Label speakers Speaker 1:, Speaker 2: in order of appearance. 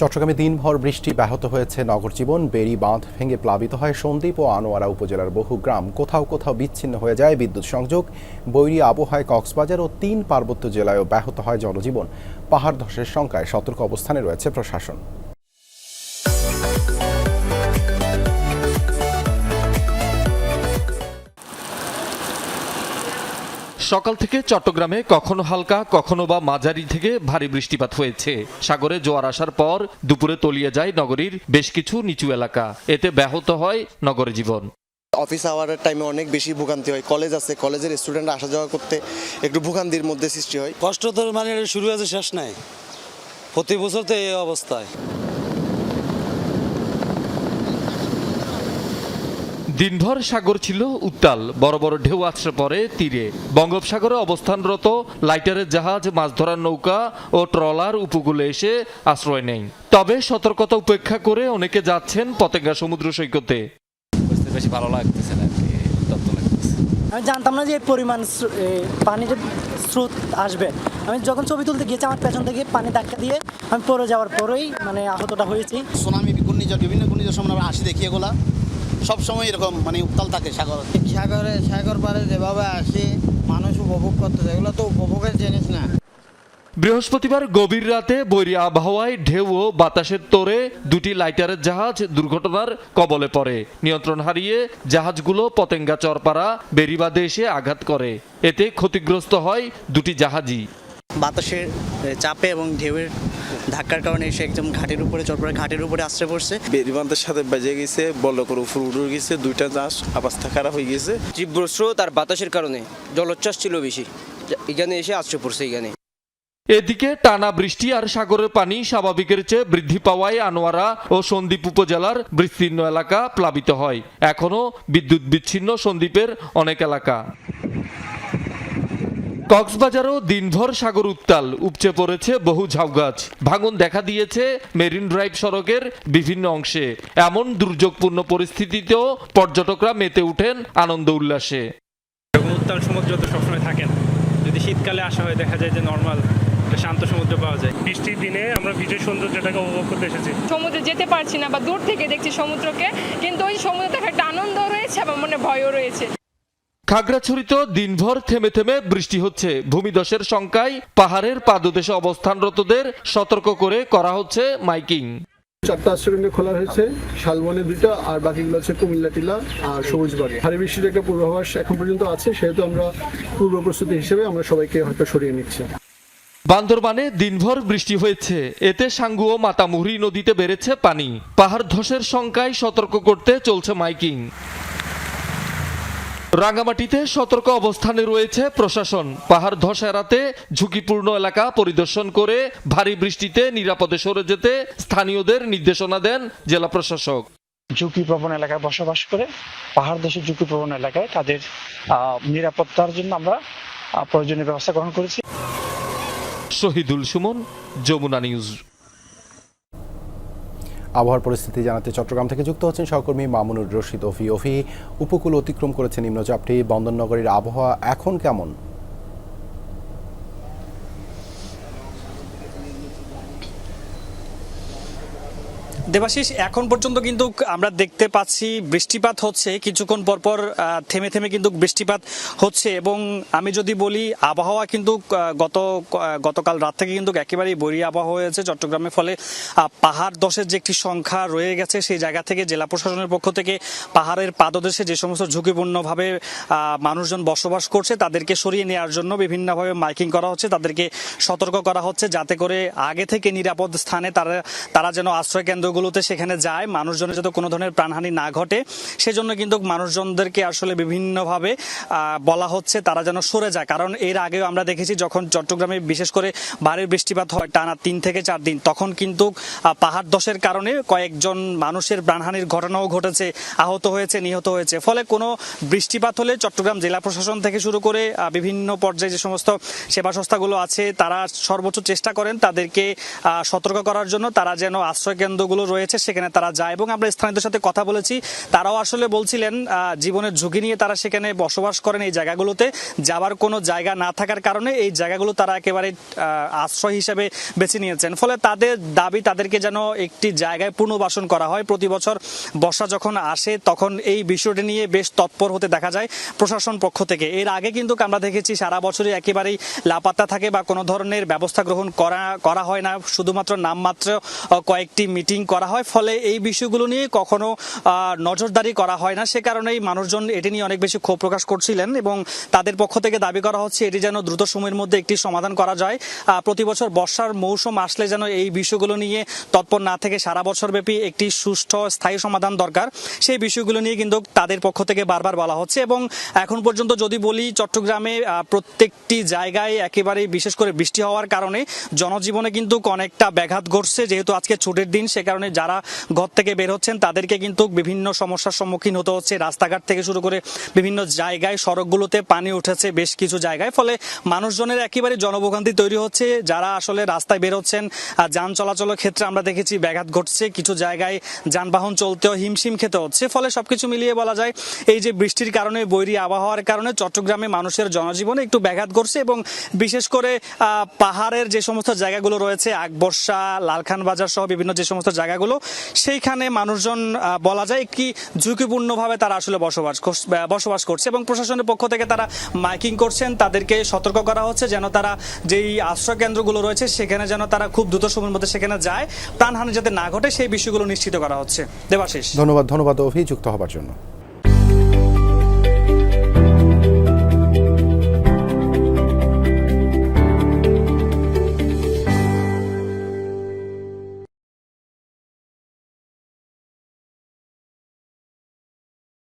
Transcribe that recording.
Speaker 1: চট্টগ্রামে দিনভর বৃষ্টি ব্যাহত হয়েছে নগর জীবন। বেড়ি বাঁধ ভেঙে প্লাবিত হয় সন্দ্বীপ ও আনোয়ারা উপজেলার বহু গ্রাম। কোথাও কোথাও বিচ্ছিন্ন হয়ে যায় বিদ্যুৎ সংযোগ। বৈরী আবহায় কক্সবাজার ও তিন পার্বত্য জেলায়ও ব্যাহত হয় জনজীবন। পাহাড় ধসের সংখ্যায় সতর্ক অবস্থানে রয়েছে প্রশাসন।
Speaker 2: সকাল থেকে চট্টগ্রামে কখনো হালকা কখনো বা মাঝারি থেকে ভারী বৃষ্টিপাত হয়েছে। সাগরে জোয়ার আসার পর দুপুরে তলিয়ে যায় নগরীর বেশ কিছু নিচু এলাকা। এতে ব্যাহত হয় নগর জীবন।
Speaker 3: অফিস আওয়ারের টাইমে অনেক বেশি ভোগান্তি হয়। কলেজ আছে কলেজের স্টুডেন্ট আসা যাওয়া করতে একটু ভোগান্তির মধ্যে সৃষ্টি হয়।
Speaker 4: কষ্ট তো মানে শুরু আছে শেষ নাই। প্রতি বছর তো এই অবস্থায়।
Speaker 2: দিনভর সাগর ছিল উত্তাল। বড় বড় ঢেউ আছড়ে পড়ে তীরে। বঙ্গোপসাগরে অবস্থানরত লাইটারের জাহাজ মাছ ধরার নৌকা ও ট্রলার উপকূলে এসে আশ্রয় নেয়। তবে সতর্কতা উপেক্ষা করে অনেকে যাচ্ছেন পতেঙ্গা সমুদ্র সৈকতে।
Speaker 5: বুঝতে বেশি ভালো লাগতেছে না
Speaker 6: আমি জানতাম না যে এই পরিমাণ পানির স্রোত আসবে। আমি যখন ছবি তুলতে গিয়েছি আমার পেছন থেকে পানি ধাক্কা দিয়ে আমি পড়ে যাওয়ার পরেই মানে আহতটা হয়েছি।
Speaker 7: সুনামি ঘূর্ণিঝড় বিভিন্ন ঘূর্ণিঝড় সময় আমরা আসি দেখি এগুলা। সবসময় এরকম মানে উত্তাল থাকে সাগর।
Speaker 8: সাগরে সাগর পাড়ে যেভাবে আসি মানুষ উপভোগ করতেছে। এগুলো তো উপভোগের জিনিস না।
Speaker 2: বৃহস্পতিবার গভীর রাতে বৈরী আবহাওয়ায় ঢেউ ও বাতাসের তোরে দুটি লাইটারের জাহাজ দুর্ঘটনার কবলে পড়ে। নিয়ন্ত্রণ হারিয়ে জাহাজগুলো পতেঙ্গা চরপাড়া বেরিবাদে এসে আঘাত করে। এতে ক্ষতিগ্রস্ত হয় দুটি জাহাজই।
Speaker 9: বাতাসের চাপে এবং ঢেউয়ের ধাক্কার কারণে এসে একদম ঘাটের উপরে চরপড়া ঘাটের উপরে আশ্রয় পড়ছে।
Speaker 10: বেরিবান্ধের সাথে বেজে গেছে বল্লকর উপর উঠে গেছে দুইটা জাহাজ অবস্থা খারাপ হয়ে গেছে।
Speaker 11: তীব্র স্রোত আর বাতাসের কারণে জলোচ্ছ্বাস ছিল বেশি। এখানে এসে আশ্রয় পড়ছে এখানে।
Speaker 2: এদিকে টানা বৃষ্টি আর সাগরের পানি স্বাভাবিকের চেয়ে বৃদ্ধি পাওয়ায় আনোয়ারা ও সন্দ্বীপ উপজেলার বিস্তীর্ণ এলাকা প্লাবিত হয়। এখনও বিদ্যুৎ বিচ্ছিন্ন সন্দ্বীপের অনেক এলাকা। কক্সবাজারও দিনভর সাগর উত্তাল উপচে পড়েছে বহু ঝাউগাছ ভাঙন দেখা দিয়েছে মেরিন ড্রাইভ সড়কের বিভিন্ন অংশে। এমন দুর্যোগপূর্ণ পরিস্থিতিতেও পর্যটকরা মেতে ওঠেন আনন্দ উল্লাসে।
Speaker 12: উত্তাল সমুদ্র তো সবসময় থাকে না। যদি শীতকালে আসা হয় দেখা যায় যে নর্মাল শান্ত সমুদ্র পাওয়া যায়।
Speaker 13: বৃষ্টির দিনে আমরা বিজয় সৌন্দর্যটাকে উপভোগ করতে এসেছি।
Speaker 14: সমুদ্রে যেতে পারছি না বা দূর থেকে দেখছি সমুদ্রকে কিন্তু ওই সমুদ্র দেখার একটা আনন্দ রয়েছে আমার মনে ভয়ও রয়েছে।
Speaker 2: খাগড়াছড়িতেও দিনভর থেমে থেমে বৃষ্টি হচ্ছে। ভূমিধসের শঙ্কায় পাহাড়ের পাদদেশে অবস্থানরতদের সতর্ক করে করা হচ্ছে মাইকিং।
Speaker 15: চারটা আশ্রয়কেন্দ্র খোলা হয়েছে শালবনে দুইটা আর বাকিগুলো হচ্ছে কুমিল্লা টিলা আর সবুজবাড়ি ভারী বৃষ্টির একটা পূর্বাভাস এখন পর্যন্ত আছে সেহেতু আমরা পূর্ব প্রস্তুতি হিসেবে আমরা সবাইকে হয়তো সরিয়ে নিচ্ছি।
Speaker 2: বান্দরবানে দিনভর বৃষ্টি হয়েছে। এতে সাঙ্গু ও মাতামুহুরি নদীতে বেড়েছে পানি। পাহাড় ধসের শঙ্কায় সতর্ক করতে চলছে মাইকিং। রাঙ্গামাটিতে সতর্ক অবস্থানে রয়েছে প্রশাসন। পাহাড় ধস এড়াতে ঝুঁকিপূর্ণ এলাকা পরিদর্শন করে ভারী বৃষ্টিতে নিরাপদে সরে যেতে স্থানীয়দের নির্দেশনা দেন জেলা প্রশাসক।
Speaker 16: ঝুঁকিপ্রবণ এলাকায় বসবাস করে পাহাড় দেশের ঝুঁকিপ্রবণ এলাকায় তাদের নিরাপত্তার জন্য আমরা প্রয়োজনীয় ব্যবস্থা গ্রহণ করেছি।
Speaker 2: শহীদুল সুমন যমুনা নিউজ।
Speaker 1: আবহাওয়ার পরিস্থিতি জানাতে চট্টগ্রাম থেকে যুক্ত হচ্ছেন সহকর্মী মামুনুর রশিদ অফি অফি উপকূল অতিক্রম করেছে নিম্নচাপটি। বন্দরনগরীর আবহাওয়া এখন কেমন?
Speaker 4: দেবাশিস, এখন পর্যন্ত কিন্তু আমরা দেখতে পাচ্ছি বৃষ্টিপাত হচ্ছে। কিছুক্ষণ পরপর থেমে থেমে কিন্তু বৃষ্টিপাত হচ্ছে এবং আমি যদি বলি, আবহাওয়া কিন্তু গত গতকাল রাত থেকে কিন্তু একেবারেই বরি আবহাওয়া হয়েছে। চট্টগ্রামের ফলে পাহাড় দশের যে একটি সংখ্যা রয়ে গেছে, সেই জায়গা থেকে জেলা প্রশাসনের পক্ষ থেকে পাহাড়ের পাদদেশে যে সমস্ত ঝুঁকিপূর্ণভাবে মানুষজন বসবাস করছে, তাদেরকে সরিয়ে নেওয়ার জন্য বিভিন্নভাবে মাইকিং করা হচ্ছে, তাদেরকে সতর্ক করা হচ্ছে, যাতে করে আগে থেকে নিরাপদ স্থানে তারা তারা যেন আশ্রয় কেন্দ্রগুলোতে সেখানে যায়, মানুষজনের যাতে কোনো ধরনের প্রাণহানি না ঘটে, সেজন্য কিন্তু মানুষজনদেরকে আসলে বিভিন্নভাবে বলা হচ্ছে তারা যেন সরে যায়। কারণ এর আগেও আমরা দেখেছি যখন চট্টগ্রামে বিশেষ করে ভারী বৃষ্টিপাত হয়, টানা তিন থেকে চার দিন, তখন কিন্তু পাহাড় দশের কারণে কয়েকজন মানুষের প্রাণহানির ঘটনাও ঘটেছে, আহত হয়েছে, নিহত হয়েছে। ফলে কোনো বৃষ্টিপাত হলে চট্টগ্রাম জেলা প্রশাসন থেকে শুরু করে বিভিন্ন পর্যায়ে যে সমস্ত সেবা সংস্থাগুলো আছে, তারা সর্বোচ্চ চেষ্টা করেন তাদেরকে সতর্ক করার জন্য, তারা যেন আশ্রয় কেন্দ্রগুলোর রয়েছে, সেখানে তারা যায়। এবং আমরা স্থানীয়দের সাথে কথা বলেছি। তারাও আসলে বলছিলেন জীবনের ঝুঁকি নিয়ে তারা সেখানে বসবাস করেন এই জায়গাগুলোতে। যাবার কোনো জায়গা না থাকার কারণে এই জায়গাগুলো তারা একেবারে আশ্রয় হিসেবে বেছে নিয়েছেন। ফলে তাদের দাবি তাদেরকে যেন একটি জায়গায় পুনর্বাসন করা হয়। প্রতি বছর বর্ষা যখন আসে, তখন এই বিষয়টি নিয়ে বেশ তৎপর হতে দেখা যায় প্রশাসন পক্ষ থেকে। এর আগে কিন্তু আমরা দেখেছি, সারা বছরই একেবারেই লাপাত্তা থাকে বা কোনো ধরনের ব্যবস্থা গ্রহণ করা করা হয় না। শুধুমাত্র নামমাত্র কয়েকটি মিটিং করা হয়, ফলে এই বিষয়গুলো নিয়ে কখনো নজরদারি করা হয় না। সে কারণেই মানুষজন এটি নিয়ে অনেক বেশি ক্ষোভ প্রকাশ করছিলেন এবং তাদের পক্ষ থেকে দাবি করা হচ্ছে এটি যেন দ্রুত সময়ের মধ্যে একটি সমাধান করা যায়। প্রতি বছর বর্ষার মৌসুম আসলে যেন এই বিষয়গুলো নিয়ে তৎপর না থেকে সারা বছর ব্যাপী একটি সুষ্ঠু স্থায়ী সমাধান দরকার। সেই বিষয়গুলো নিয়ে কিন্তু তাদের পক্ষ থেকে বারবার বলা হচ্ছে এবং এখন পর্যন্ত যদি বলি, চট্টগ্রামে প্রত্যেকটি জায়গায় একেবারে বিশেষ করে বৃষ্টি হওয়ার কারণে জনজীবনে কিন্তু অনেকটা ব্যাঘাত ঘটছে। যেহেতু আজকে ছুটির দিন, সে কারণে যারা ঘর থেকে বের হচ্ছেন, তাদেরকে কিন্তু বিভিন্ন সমস্যার সম্মুখীন হতে হচ্ছে। রাস্তাঘাট থেকে শুরু করে বিভিন্ন জায়গায়, সড়কগুলোতে পানি উঠেছে বেশ কিছু জায়গায়। ফলে মানুষজনের একেবারে জনভোগান্তি তৈরি হচ্ছে। যারা আসলে রাস্তায় বের হচ্ছেন যান চলাচলের ক্ষেত্রে আমরা দেখেছি ব্যাঘাত ঘটছে। কিছু জায়গায় যানবাহন চলতেও হিমশিম খেতে হচ্ছে। ফলে সবকিছু মিলিয়ে বলা যায়, এই যে বৃষ্টির কারণে, বৈরী আবহাওয়ার কারণে চট্টগ্রামে মানুষের জনজীবনে একটু ব্যাঘাত ঘটছে এবং বিশেষ করে পাহাড়ের যে সমস্ত জায়গাগুলো রয়েছে আকবর্ষা লালখান বাজার সহ বিভিন্ন যে সমস্ত জায়গাগুলো। সেইখানে মানুষজন বলা যায় কি ঝুঁকিপূর্ণভাবে তারা আসলে বসবাস বসবাস করছে এবং প্রশাসনের পক্ষ থেকে তারা মাইকিং করছেন। তাদেরকে সতর্ক করা হচ্ছে যেন তারা যেই আশ্রয় কেন্দ্রগুলো রয়েছে সেখানে যেন তারা খুব দ্রুত সময়ের মধ্যে সেখানে যায়। প্রাণহানি যাতে না ঘটে সেই বিষয়গুলো নিশ্চিত করা হচ্ছে। দেবাশিস।
Speaker 1: ধন্যবাদ ধন্যবাদ অভিযুক্ত হবার জন্য।